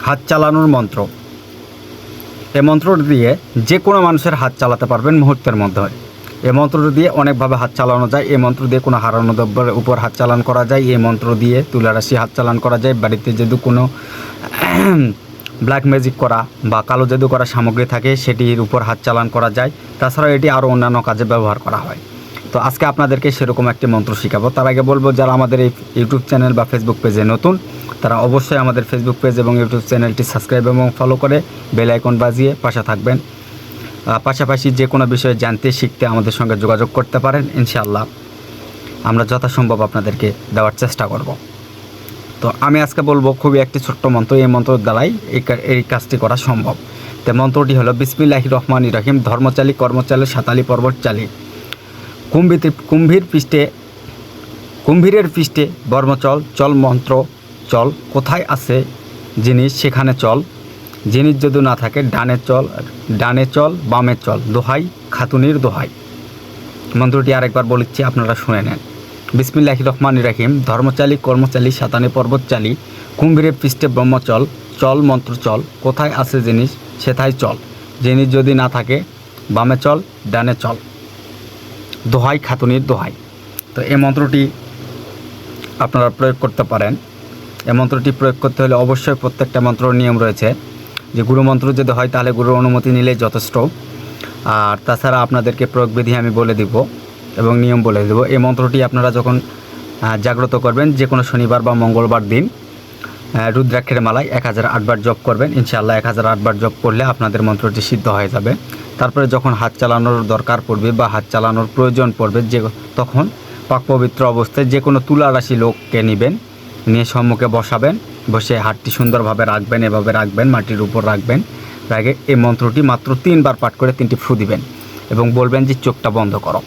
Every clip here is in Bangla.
হাত চালানোর মন্ত্র। এই মন্ত্রটি দিয়ে যে কোনো মানুষের হাত চালাতে পারবেন মুহূর্তের মধ্যে। এই মন্ত্রটি দিয়ে অনেকভাবে হাত চালানো যায়। এই মন্ত্র দিয়ে কোনো হারানো দ্রব্যের উপর হাত চালান করা যায়। এই মন্ত্র দিয়ে তুলারাশি হাত চালান করা যায়। বাড়িতে যদি কোনো ব্ল্যাক ম্যাজিক করা বা কালো জাদু করা সামগ্রী থাকে, সেটির উপর হাত চালান করা যায়। তাছাড়া এটি আরও অন্যান্য কাজে ব্যবহার করা হয়। তো আজকে আপনাদেরকে সেরকম একটি মন্ত্র শেখাবো। তার আগে বলব, যারা আমাদের এই ইউটিউব চ্যানেল বা ফেসবুক পেজে নতুন, তারা অবশ্যই আমাদের ফেসবুক পেজ এবং ইউটিউব চ্যানেলটি সাবস্ক্রাইব এবং ফলো করে বেল আইকন বাজিয়ে পাশে থাকবেন। পাশাপাশি যে কোনো বিষয়ে জানতে, শিখতে আমাদের সঙ্গে যোগাযোগ করতে পারেন, ইনশাআল্লাহ। আমরা যথাসম্ভব আপনাদেরকে দেওয়ার চেষ্টা করব। তো আমি আজকে বলব, খুবই একটি ছোট্ট মন্ত্র, এই মন্ত্রের দ্বারাই এই কাজটি করা সম্ভব। তো মন্ত্রটি হলো বিসমিল্লাহি রহমান রহিম, ধর্মচালী কর্মচালী সাতালি পর্বত চালী কুম্ভীতে কুম্ভীর পৃষ্ঠে কুম্ভীরের পৃষ্ঠে বর্মচল চল মন্ত্র, চল কোথায় আছে জিনিস সেখানে চল? জিনিস যদি না থাকে ডানে চল ডানে চল, বামে চল, দোহাই, খাতুনির দোহাই। মন্ত্রটি আরেকবার বলেছি আপনারা শুনে নেন। বিসমিল্লাহি রহমান রাহিম ধর্মচালী কর্মচালী সাতানি পর্বতচালী কুম্ভীরের পৃষ্ঠে ব্রহ্মচল চল মন্ত্র চল, কোথায় আছে জিনিস সেথায় চল? জিনিস যদি না থাকে বামে চল, ডানে চল। দোহাই খাতুনির দোহাই। তো এই মন্ত্রটি আপনারা প্রয়োগ করতে পারেন। এই মন্ত্রটি প্রয়োগ করতে হলে অবশ্যই প্রত্যেকটা মন্ত্রর নিয়ম রয়েছে। যে গুরু মন্ত্র যদি হয় তাহলে গুরুর অনুমতি নিলেই যথেষ্ট। আর তাছাড়া আপনাদেরকে প্রয়োগবিধি আমি বলে দিব এবং নিয়ম বলে দেব। এই মন্ত্রটি আপনারা যখন জাগ্রত করবেন যে কোনো শনিবার বা মঙ্গলবার দিন রুদ্রাক্ষের মালায় এক হাজার আটবার জপ করবেন। ইনশাআল্লাহ এক হাজার আটবার জপ করলে আপনাদের মন্ত্রটি সিদ্ধ হয়ে যাবে। তারপরে যখন হাত চালানোর দরকার পড়বে বা হাত চালানোর প্রয়োজন পড়বে, যে তখন পাক পবিত্র অবস্থায় যে কোনো তুলা রাশি লোককে নেবেন, নিয়ে সম্মুখে বসাবেন, বসে হাতটি সুন্দরভাবে রাখবেন, এভাবে রাখবেন, মাটির উপর রাখবেন রাখে এই মন্ত্রটি মাত্র তিনবার পাঠ করে তিনটি ফু দিবেন এবং বলবেন যে চোখটা বন্ধ করো।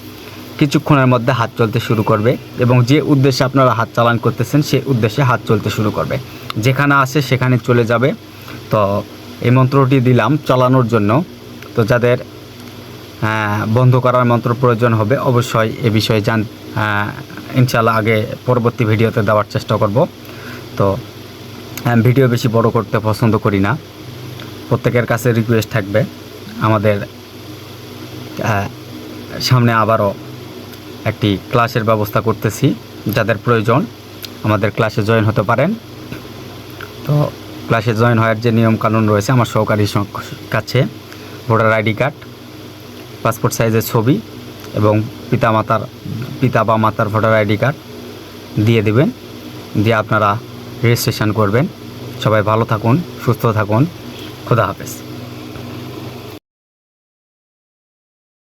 কিছুক্ষণের মধ্যে হাত চলতে শুরু করবে এবং যে উদ্দেশ্যে আপনারা হাত চালান করতেছেন, সেই উদ্দেশ্যে হাত চলতে শুরু করবে। যেখানে আসে সেখানে চলে যাবে। তো এই মন্ত্রটি দিলাম চালানোর জন্য। তো যাদের আহ, বন্ধ করার মন্ত্র প্রয়োজন হবে অবশ্যই এ বিষয়ে জান আহ, ইনশাল্লাহ আগে পরবর্তী ভিডিওতে দেওয়ার চেষ্টা করব। তো ভিডিও বেশি বড় করতে পছন্দ করি না। প্রত্যেকের কাছে রিকোয়েস্ট থাকবে। আমাদের সামনে আবারও একটি ক্লাসের ব্যবস্থা করতেছি যাদের প্রয়োজন আমাদের ক্লাসে জয়েন হতে পারেন। তো ক্লাসে জয়েন হওয়ার যে নিয়মকানুন রয়েছে আমার সহকারী কাছে। ভোটার আইডি কার্ড, পাসপোর্ট সাইজের ছবি এবং পিতা মাতার পিতা বা মাতার ভোটার আইডি কার্ড দিয়ে দেবেন, দিয়ে আপনারা রেজিস্ট্রেশন করবেন। সবাই ভালো থাকুন, সুস্থ থাকুন। খোদা হাফেজ।